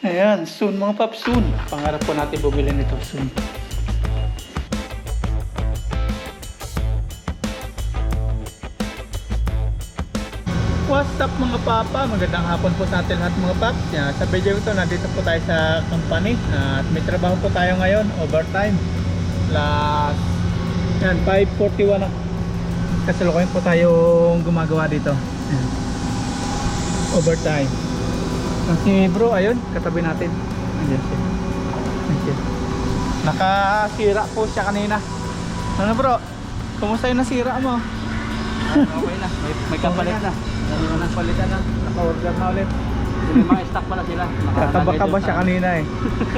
Ayan, soon mga paps, soon. Pangarap po natin bumili nito soon. What's up mga papa? Magandang hapon po sa atin lahat mga paps. Yan, sa video ito, nandito po tayo sa company. At may trabaho po tayo ngayon, overtime. Last, yan, 5.41 na. Kasalukuyan po tayong gumagawa dito. Overtime. Kasi bro, ayun, katabi natin. Ayan siya. Ayan siya. Nakasira po siya kanina. Ano bro? Kumusta yung nasira mo? okay na. May, may kapalit na. May mga palitan na. Naka-order na ulit. May mga stock pala sila. Kakaba-kaba siya kanina eh.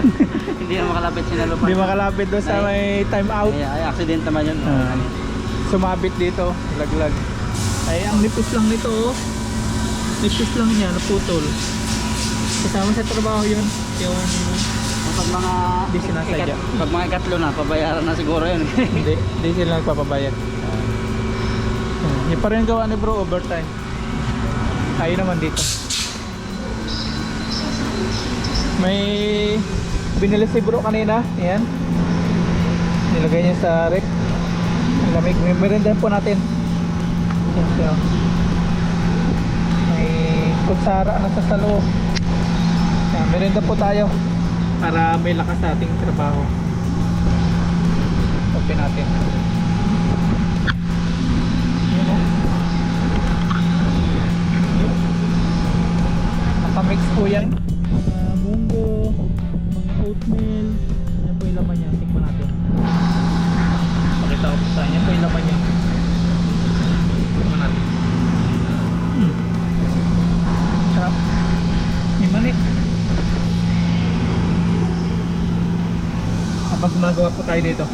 Hindi na makalapit sila lupa. Hindi makalapit doon sa may time out. Ay, ay, accident naman yun. Ah. Sumabit dito, laglag. Ay, ang nipis lang nito oh. Nipis lang niya, naputol. Kasama sa trabaho yun. Yung Pag mga... Hindi sinasadya. ikat- Pag mga ikatlo na, pabayaran na siguro yun. hindi, hindi sila nagpapabayad. Yung pa rin gawa ni bro, overtime. Tayo naman dito. May binili si bro kanina. Ayan. Nilagay niya sa. Ang lamig. May merindan po natin. Ayan siya. May kutsara na sa salo. Ayan, merinda po tayo. Para may lakas sa ating trabaho. Open natin. Dito.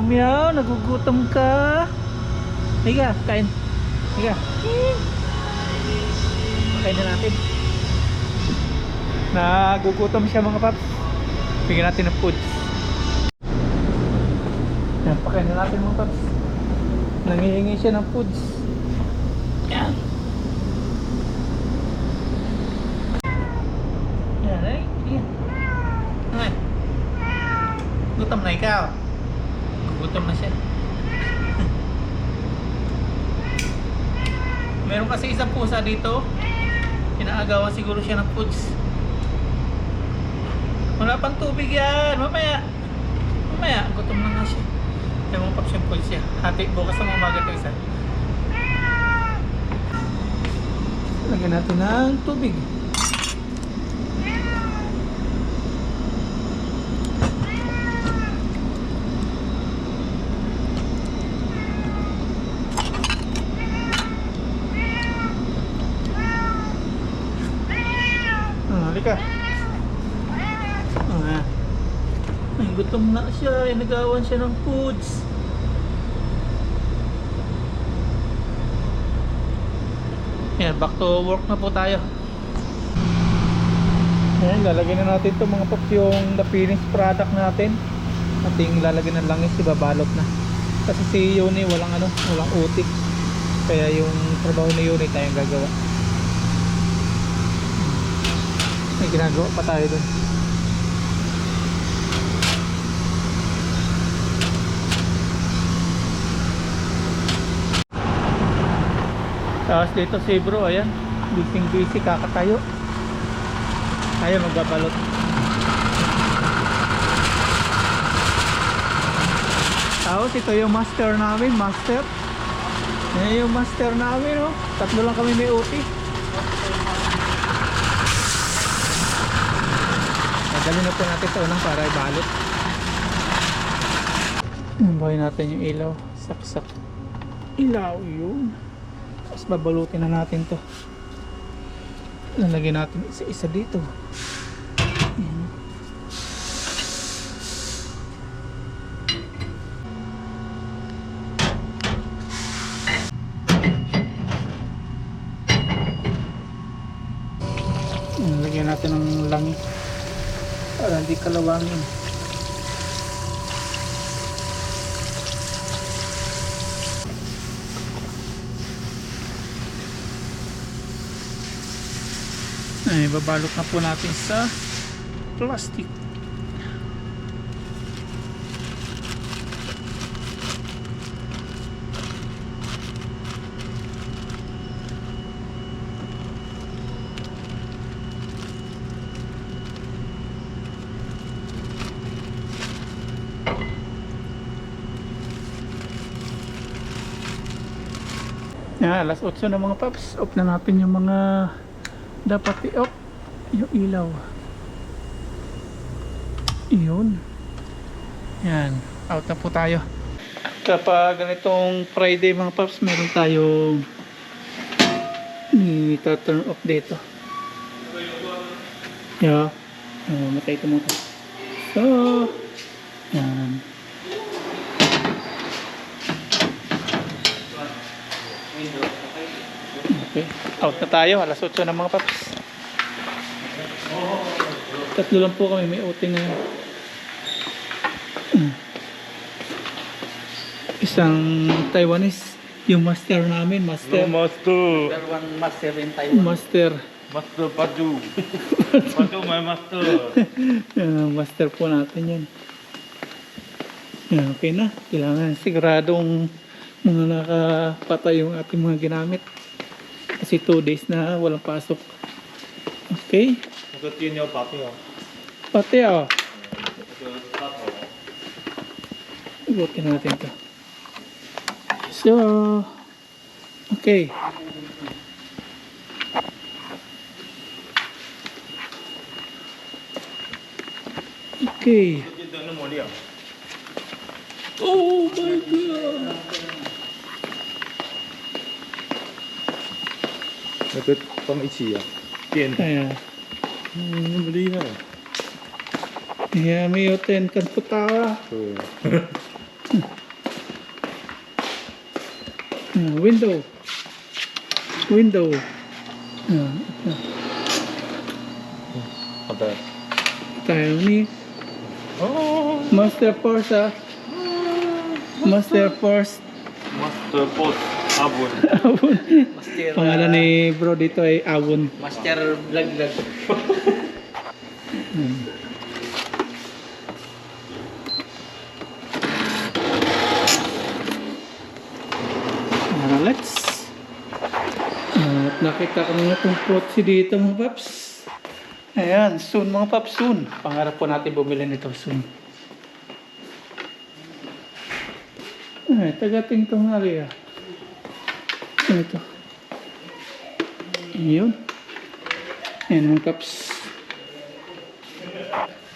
Meow Meow. Nagugutom ka. Higa, kain. Higa. Pakain na natin. Nagugutom siya mga paps. Bigyan natin ng food. Yan, pakain na natin mga paps. Nangihingi siya ng foods. Yan. Yan, ay. Yan. Gutom na ikaw. Gutom na siya. Meron kasi isang pusa dito. Inaagawan siguro siya ng foods. Wala pang tubig yan. Mamaya. Mamaya. Gutom na nga siya. Kaya mga paps yung foods siya. Hati bukas sa umaga ito isa. Lagyan natin ng tubig. Ah, halika. Ah. Ay, gutom na siya. Inagawan siya ng foods. Yan, back to work na po tayo. Ayan, lalagyan na natin to mga paps yung the finished product natin. Ating lalagyan ng langis, ibabalot na. Kasi si Yuni walang ano, walang utik. Kaya yung trabaho ni Yuni tayong gagawa. May ginagawa pa tayo dun. Tapos dito si bro, ayan. Busy busy kakatayo. Ayaw magbabalot. Tapos ito yung master namin, master. Yan yung master namin, oh. Tatlo lang kami may uti. Nadali na po natin sa unang para ibalot. Buhay natin yung ilaw. Saksak. Ilaw yun. Tapos babalutin na natin to. Lalagyan natin isa-isa dito. Ayan. Ayan, natin ng langis para hindi kalawangin. Ay, babalot na po natin sa plastic. Yan, alas 8 na mga paps. Off na natin yung mga dapat i-off. Yung ilaw. Iyon. Yan. Out na po tayo. Kapag ganitong Friday mga paps, meron tayong ni-turn off dito. Yeah. Oh, matay ito mo So, yan. Okay. Out na tayo. Alas 8 na mga paps. Tatlo lang po kami. May outing ngayon. Isang Taiwanese. Yung master namin. Master. master. Number one master in Taiwan. Master. Master Padu. Padu my master. Ah, master po natin yan. Yan, okay na. Kailangan siguradong mga nakapatay yung ating mga ginamit. Kasi 2 days na walang pasok. Okay? Look at yun yung papi oh. Pati oh. Ibutin natin ito. So, okay. Okay. Oh. oh my God! 那个放一起啊，点 Ayan. 嗯，那么厉害。 Ayan, may uten kan putawa. 对， Ah, window. Window. Ah, ito. 好的。 Tayo ni 哦 Master Force ah. Master Force. ，Master Boss Abon。Master, Pangalan ni bro dito ay Awon. Master Laglag. Hmm. Ah, let's. At nakita ko nga itong protsi dito mga paps. Ayan, soon mga paps, soon. Pangarap po natin bumili nito soon. Ay, tagating itong hari na ito. Yun. Yan mga cups.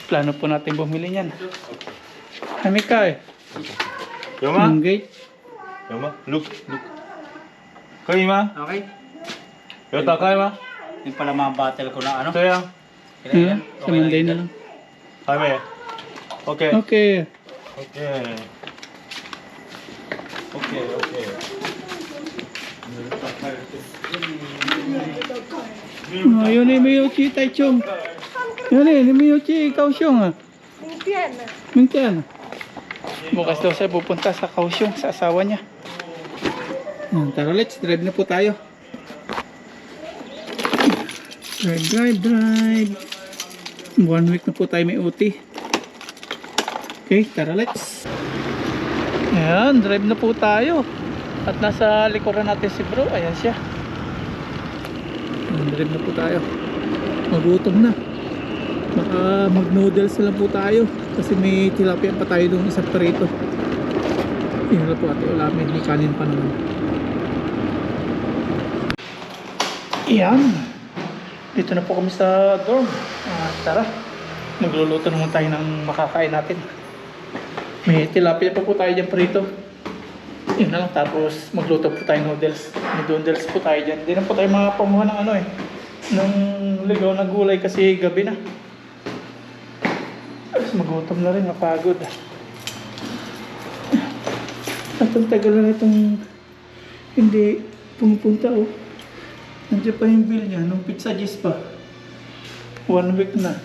Plano po natin bumili niyan. Kami ka eh. Yoma. Manggay. Yoma. Look. Look. Kayo ma. Okay. Yota kayo ma. Yung pala mga battle ko na ano. Ito yan. Yeah. Hmm? Sa Monday na lang. Kami. Okay. Okay. Okay. Okay, okay. Mm, no, yun ni Miyuchi Tai Chung. Yun ni, ni ah. Mingtian ah. Mingtian. Bukas daw pupunta sa Kaohsiung sa asawa niya. Tara, let's drive na po tayo. Drive, drive. One week na po tayo may uti. Okay, tara, let's. Ayan, drive na po tayo. At nasa likuran natin si bro. Ayan siya. Drive na po tayo. Magutom na. Baka mag-noodles na lang po tayo. Kasi may tilapia pa tayo doon isang parito. Yun po ate ulamin. May kanin pa naman. Yan. Dito na po kami sa dorm. Ah, tara. Magluluto naman tayo ng makakain natin. May tilapia pa po tayo dyan parito. Yun na lang. Tapos magluto po tayo noodles. Noodles po tayo dyan. Hindi na po tayo makapamuha ng ano eh. Ng ligaw na gulay kasi gabi na. Tapos magutom na rin, napagod. At ang tagal na itong hindi pumupunta oh. Nandiyan pa yung bill niya, nung pizza gis pa. One week na.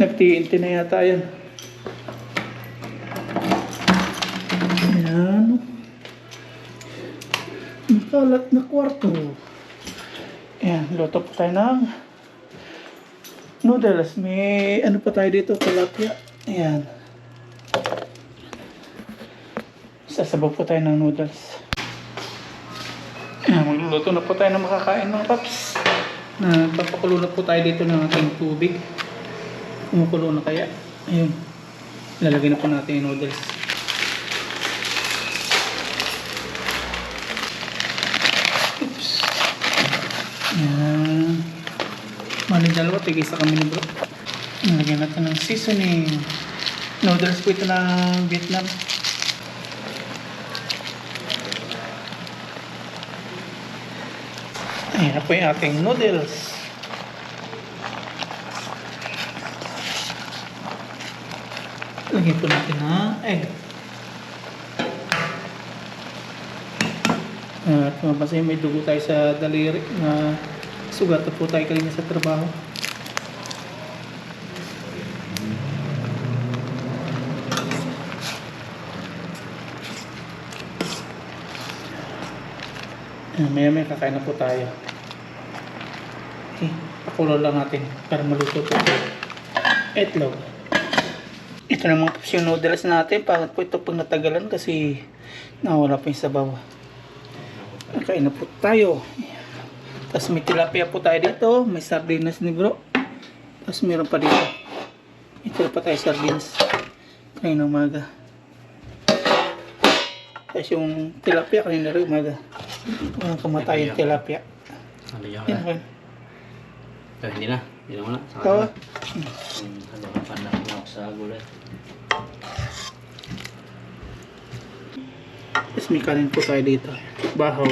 Nag-TNT na yata yan. Ayan. Nakalat na kwarto. Ayan, luto po tayo ng noodles. May ano pa tayo dito, tilapia. Ayan. Sasabaw po tayo ng noodles. Ayan, magluluto na po tayo ng makakain mga paps. Na papakulo na po tayo dito ng ating tubig. Kumukulo na kaya. Ayun. Lalagay na po natin yung noodles. Dalawa, tigisa kami ni bro. Nalagyan natin ng seasoning. Noodles po ito ng Vietnam. Ayan na po yung ating noodles. Lagyan po natin ng egg. At mabasa may dugo tayo sa daliri na sugat na po tayo kanina sa trabaho. Maya maya kakain na po tayo. Okay, pakulo lang natin para maluto po ito. Itlog. Ito naman po yung noodles natin. Pangat po ito pag natagalan kasi nawala pa yung sabaw. Kain na po tayo. Tapos may tilapia po tayo dito. May sardinas ni bro. Tapos meron pa dito. May pa tayo sardinas. Kanina umaga. Tapos yung tilapia kanina rin umaga. Walang kamatay yung tilapia. Ano yung Yan. Pero hindi na. Hindi na muna. Saka Tawa. na. Ano ka pa na ako sa gulay. Tapos may kanin po tayo dito. Bahaw.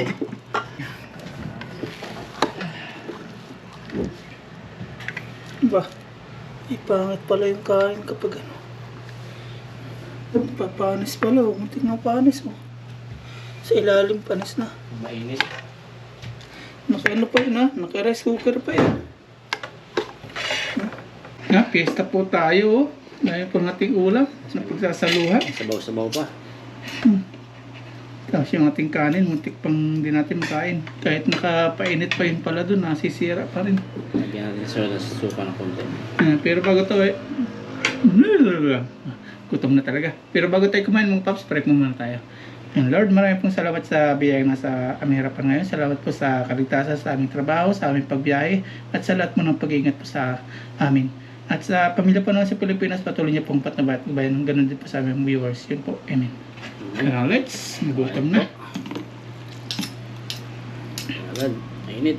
Ba, ipangit pala yung kain kapag ano. Papanis pala, oh. muntik na panis oh. Sa ilalim panis na. Mainit. Naka ano pa yun ha? Naka rice cooker pa yun. Ha, piyesta po tayo oh. Dahil pang ating ulam na pagsasaluhan. Sabaw-sabaw pa. Tapos yung ating kanin, muntik pang di natin makain. Kahit nakapainit pa yun pala dun, nasisira pa rin. Lagyan natin sa ng suka ng konti. Ah, pero bago to eh, gutom na talaga. Pero bago tayo kumain mga paps, mo muna tayo. And Lord, marami pong salamat sa biyayang nasa aming harapan ngayon. Salamat po sa kaligtasan sa aming trabaho, sa aming pagbiyahe, at sa lahat mo ng pag-iingat po sa amin. At sa pamilya po naman sa Pilipinas, patuloy niyo pong patnabat. Bayan, ganun din po sa aming viewers. Yun po. Amen. Now, let's. Gutom na. Agad. Mainit.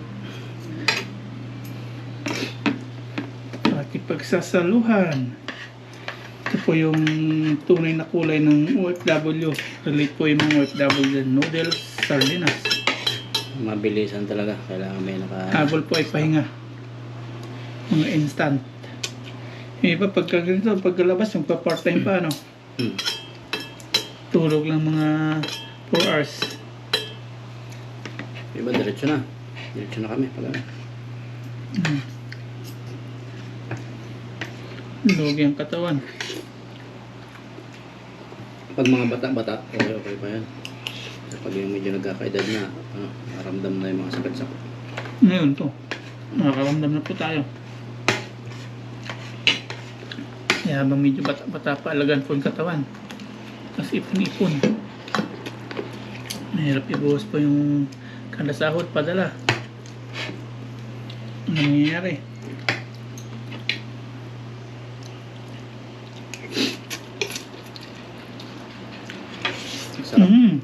Ating pagsasaluhan. Ito po yung tunay na kulay ng OFW. Relate po yung mga OFW noodles, sardinas. Mabilisan talaga. Kailangan may naka... Habol po ay pahinga. Mga instant. Yung iba pagka ganito, pagkalabas, yung pa part-time pa, ano? Hmm. Tulog lang mga 4 hours. Iba, diretso na. Diretso na kami. Pag ano. Mm. Lugi ang katawan. Pag mga bata-bata, okay, okay pa yan. Pag yung medyo nagkakaedad na, ano, naramdam na yung mga sakit-sakit. Ngayon to. Nakakaramdam na po tayo. Kaya habang medyo bata-bata pa alagaan po yung katawan. Tapos ipon-ipon. Mahirap ibuhos po yung kada sahod padala. Ano nangyayari? Sarap. Mm.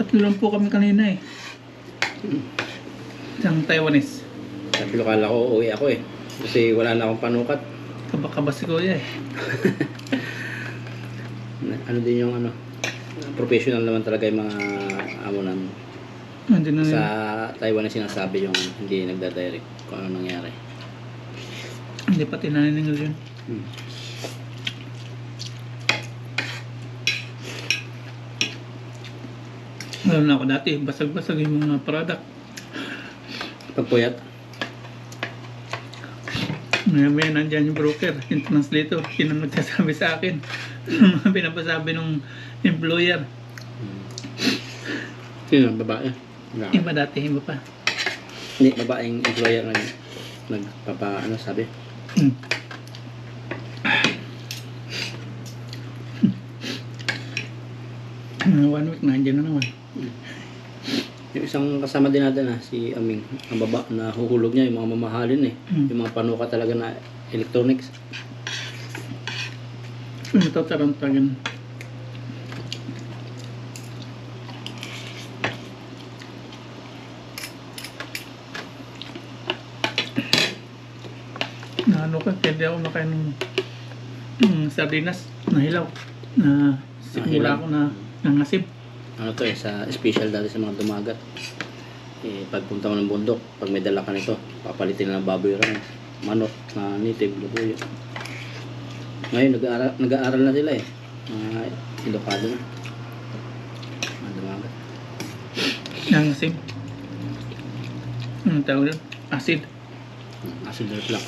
Tatlo lang po kami kanina eh. Isang Taiwanese. Sabi ko, kala ko uwi ako eh. Kasi wala na akong panukat. Kabaka si Kuya eh. Ano din yung ano, professional naman talaga yung mga amo namin. Hindi na Sa Taiwan na sinasabi yung hindi nagda-direct kung ano nangyari. Hindi pa tinaningal yun. Hmm. Lalo na ako dati, basag-basag yung mga product. Pagpuyat, Maya maya nandyan yung broker, yung translator, yun ang nagsasabi sa akin. Mga pinapasabi ng employer. sino? Babae? Wala. Iba dati, iba pa. Hindi, babaeng employer nag nagpapa ano sabi. Hmm. Mga one week, nandyan na naman. Yung isang kasama din natin ah, si Aming, ang baba na huhulog niya yung mga mamahalin eh. Hmm. Yung mga panuka talaga na electronics. Ito, tarantagan. Na ano ka, pwede ako makain ng ng sardinas na hilaw. Na simula ako na nangasib. Ano to eh, sa special dati sa mga dumagat. Eh, pagpunta mo ng bundok, pag may dala ka nito, papalitin na ng baboy rin. Manok na native, lubuyo. Ngayon, nag-aaral, nag-aaral na sila eh. Mga edukado na. Mga dumagat. Nangasib. Anong tawag doon? Acid. Hmm, Acid reflux.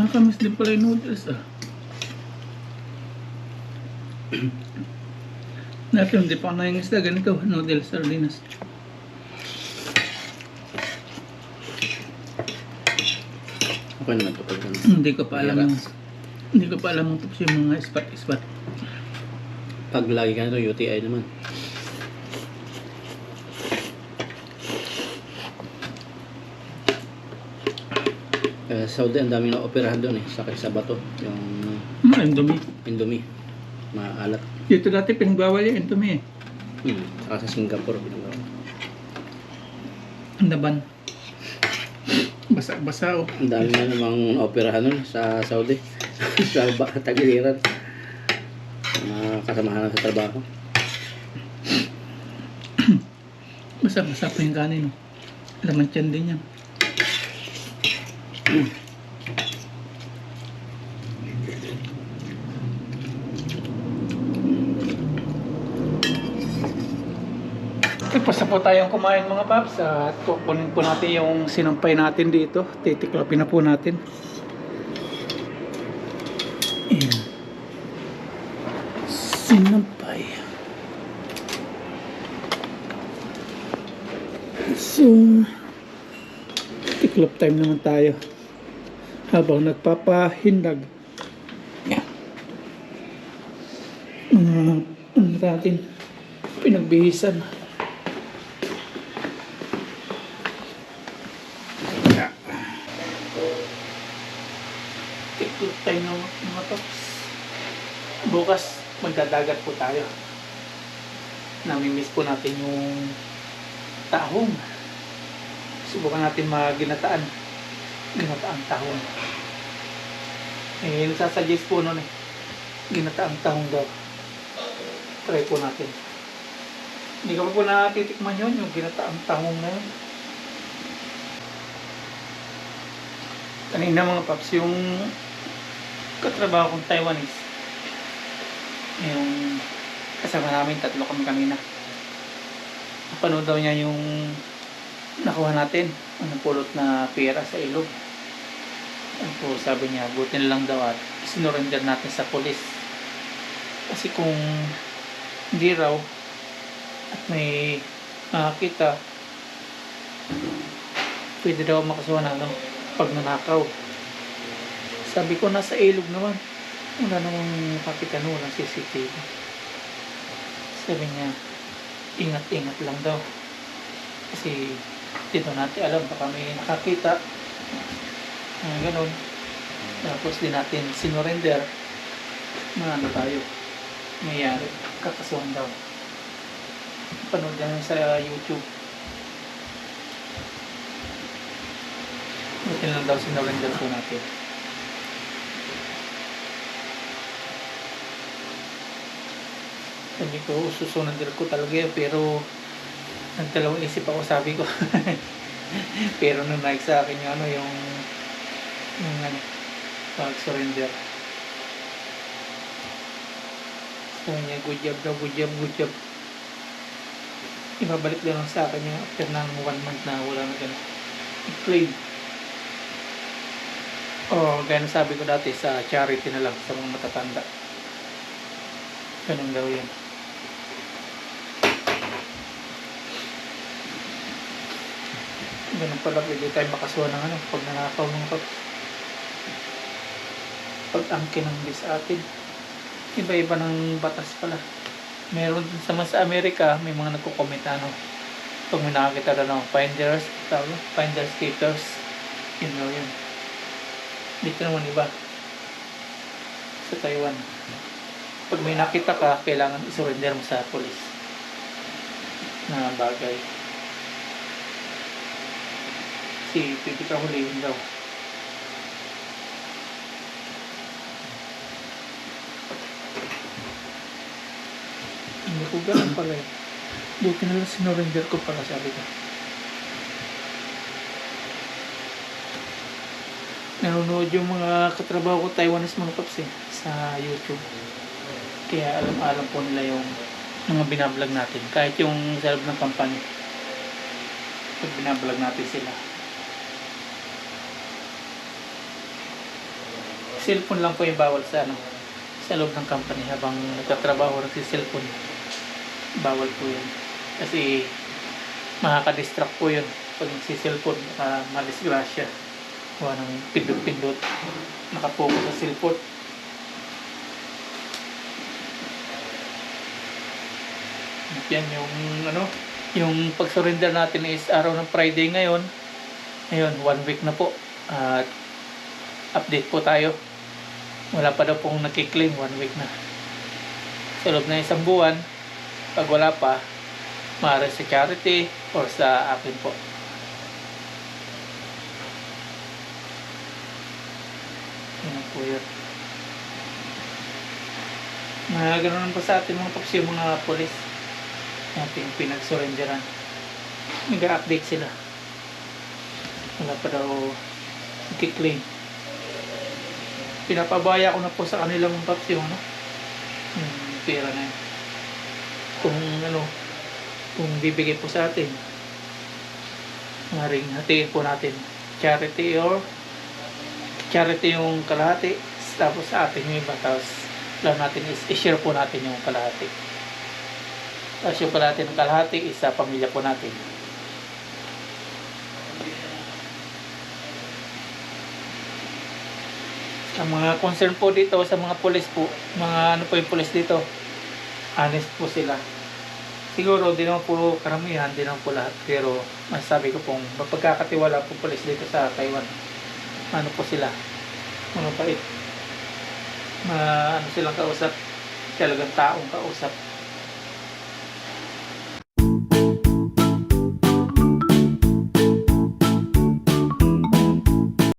Nakakamiss din pala yung noodles ah. Dati hindi pa ako nangingisda ganito, noodles, sardinas. Okay naman to pag. Hindi ko pa alam yung, hindi ko pa alam yung tapos yung mga ispat-ispat. Pag lagi ka nito, UTI naman. Eh, Saudi, ang daming na-operahan doon eh. Sakit sa bato. Yung ang dumi. Indomie. Maalat. Dito dati pinagbawal yung entumi eh. Hmm. Saka sa Singapore. pinagawa. Ang daban. Basa-basa oh. Ang dami na namang operahan nun sa Saudi. sa ba- tagiliran. Mga kasamahan sa trabaho. Basa-basa pa yung kanin. oh. Laman tiyan din yan. Tapos na po tayong kumain mga paps at kukunin po natin yung sinampay natin dito. Titiklopin na po natin. Ayan. Sinampay. So, tiklop time naman tayo. Habang nagpapahindag. Yan. Mga, ano natin, pinagbihisan. Tiklop tayo ng mga tops. Bukas, magdadagat po tayo. Namimiss po natin yung tahong. Subukan natin maginataan. Ginataang tahong. Eh, nagsasuggest po nun eh. Ginataang tahong daw. Try po natin. Hindi ka pa po natitikman yun, yung ginataang tahong na yun. Kanina mga paps, yung katrabaho kong Taiwanese, yung kasama namin, tatlo kami kanina. Napanood daw niya yung nakuha natin, ang pulot na pera sa ilog. Po, sabi niya, buti na lang daw at sinurrender natin sa polis. Kasi kung hindi raw at may makakita, pwede daw makasuhan ng ano, pag nanakaw. Sabi ko, nasa ilog naman. Wala namang makakita no, walang CCTV. Sabi niya, ingat-ingat lang daw. Kasi dito natin alam, baka may nakakita. Ah, ganun. Tapos di natin sinurrender. Maano tayo. Mayayari. Kakasuhan daw. Panood yan sa YouTube. Buti lang daw sinurrender po natin. Sabi ko, susunod ko talaga pero nagdalawang isip ako, sabi ko. pero nung like sa akin yung ano, yung yung ano, pag-surrender. Sabi niya, good job daw, good job, good job. Ibabalik lang sa akin yung after ng one month na wala na gano'n. I-claim. O, gaya na sabi ko dati, sa charity na lang, sa mga matatanda. Ganun daw yan. Ganun pala, pwede tayo makasuha ng ano, pag nanakaw ng pag pag-angkin ng bis atin. Iba-iba ng batas pala. Meron din sa mas Amerika, may mga nagko-comment ano. Pag may nakakita na ng finders, tawag, finders keepers, yun daw yun. Dito naman iba. Sa Taiwan. Pag may nakita ka, kailangan isurrender mo sa polis. Na bagay. Si pwede ka hulihin daw. Hindi ko ganun pala eh. Buti na lang sinurrender ko pala sabi ko. Nanonood yung mga katrabaho ko Taiwanese mga paps eh, sa YouTube. Kaya alam-alam po nila yung mga binablog natin. Kahit yung sa ng company. Pag binablog natin sila. Cellphone lang po yung bawal sa ano sa loob ng company habang nagtatrabaho nagsi-cellphone. Bawal po yun. Kasi makaka-distract po yun pag nagsi-cellphone baka madisgrasya. Kuha ng pindot-pindot. Nakapokus sa cellphone. At Yan yung ano, yung pag-surrender natin is araw ng Friday ngayon. Ngayon, one week na po. At update po tayo. Wala pa daw pong nakiklaim, one week na. Sa loob ng isang buwan, pag wala pa, maaari sa charity or sa akin po. Yan po yun. Mga ganun pa sa atin mga paps yung mga polis natin pinag-surrenderan. Nag-update sila. Wala pa daw claim Pinapabaya ko na po sa kanilang yung ano, yung pera na yun. Kung ano, kung bibigay po sa atin, maring hatiin po natin. Charity or charity yung kalahati tapos sa atin yung iba tapos lang natin is i-share po natin yung kalahati. Tapos yung kalahati ng kalahati is sa pamilya po natin ang mga concern po dito sa mga pulis po mga ano po yung pulis dito? Honest po sila. Siguro di naman po karamihan di naman po lahat pero masasabi ko pong mapagkakatiwala po pulis dito sa Taiwan. Ano po sila? Mga pait ma ano silang kausap? Talagang taong kausap